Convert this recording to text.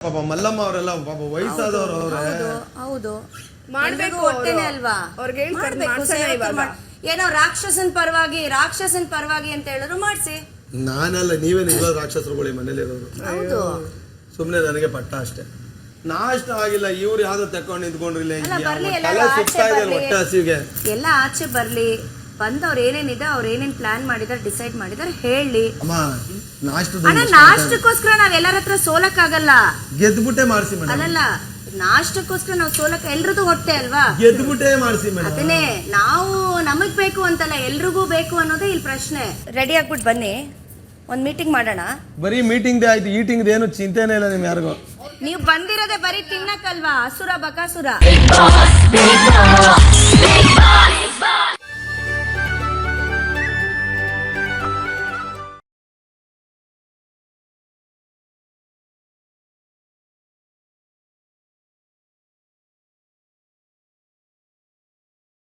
ಪಾಪ ಮಲ್ಲಮ್ಮ ಅವರೆಲ್ಲ ಪಾಪ ವಯಸ್ಸಾದವ್ರು ಅವ್ರೆ. ಹೌದು ಮಾಡ್ಬೇಕು ಹೊಟ್ಟೆನೆ ಅವ್ರು. ಅಲ್ವಾ? ಅವ್ರಿಗೆ ಹೇಳ್ತಾರೆ, ಮಾಡ್ಬೇಕು, ಸೇವಕರು ಮಾಡ್- ಏನೋ ರಾಕ್ಷಸನ್ ಪರವಾಗಿ ರಾಕ್ಷಸನ್ ಪರವಾಗಿ ಅಂತ ಹೇಳಿದ್ರು ಮಾಡ್ಸಿ. ನಾನಲ್ಲ ನೀವೇ ನಿಜವಾದ ರಾಕ್ಷಸರುಗಳು ಈ ಮನೇಲಿ ಇರೋರು ಹೌದು ಸುಮ್ನೆ ನನಗೆ ಪಟ್ಟ ಅಷ್ಟೇ. ನಾಷ್ಟ ಆಗಿಲ್ಲ ಇವ್ರು ಯಾವ್ದು ತಕೊಂಡ್ ನಿಂತ್ಕೊಂಡ್ರಿಲ್ಲ ಇಲ್ಲ ಬರ್ಲಿ, ತಲೆ ಎಲ್ಲರೂ ಸುತ್ತಾ ಆಚೆ ಇದೆ ಬರ್ಲಿ. ಹೊಟ್ಟೆ ಹಸಿವಿಗೆ. ಎಲ್ಲ ಆಚೆ ಬರ್ಲಿ. ಬಂದವ್ರು ಏನೇನಿದೆ ಅವ್ರು ಏನೇನ್ ಪ್ಲಾನ್ ಮಾಡಿದಾರೆ ಡಿಸೈಡ್ ಮಾಡಿದಾರೆ ಹೇಳಿ. ಅಮ್ಮ ನಾಷ್ಟದ ಅಣ್ಣ ನಾಷ್ಟಕ್ಕೋಸ್ಕರ ನಾವ್ ಎಲ್ಲರ ಹತ್ರ ಸೋಲಕ್ಕಾಗಲ್ಲ. ಗೆದ್ಬಿಟ್ಟೆ ಮಾಡಿಸಿ ಅಲ್ಲಲ್ಲ ನಾಷ್ಟಕ್ಕೋಸ್ಕರ ನಾವು ಸೋಲಕ್ ಎಲ್ರದ್ದು ಹೊಟ್ಟೆ ಅಲ್ವಾ? ಗೆದ್ಬಿಟ್ಟೆ ಮಾಡಿಸಿ ಅದನ್ನೇ ನಾವು ನಮಗ್ ಬೇಕು ಅಂತಲ್ಲ ಎಲ್ರಿಗೂ ಬೇಕು ಅನ್ನೋದೇ ಇಲ್ಲಿ ಪ್ರಶ್ನೆ. ರೆಡಿ ಆಗ್ಬಿಟ್ಟು ಬನ್ನಿ. ಒಂದ್ ಮೀಟಿಂಗ್ ಮಾಡೋಣ. ಬರೀ ಮೀಟಿಂಗ್ ಆಯ್ತು ಈಟಿಂಗ್ ಏನು ಚಿಂತೆನೇ ಇಲ್ಲ ನಿಮ್ ಯಾರಿಗೂ. ನೀವು ಬಂದಿರೋದೇ ಬರೀ ತಿನ್ನಕ್ಕಲ್ವಾ? ಅಸುರ ಬಕಾಸುರ.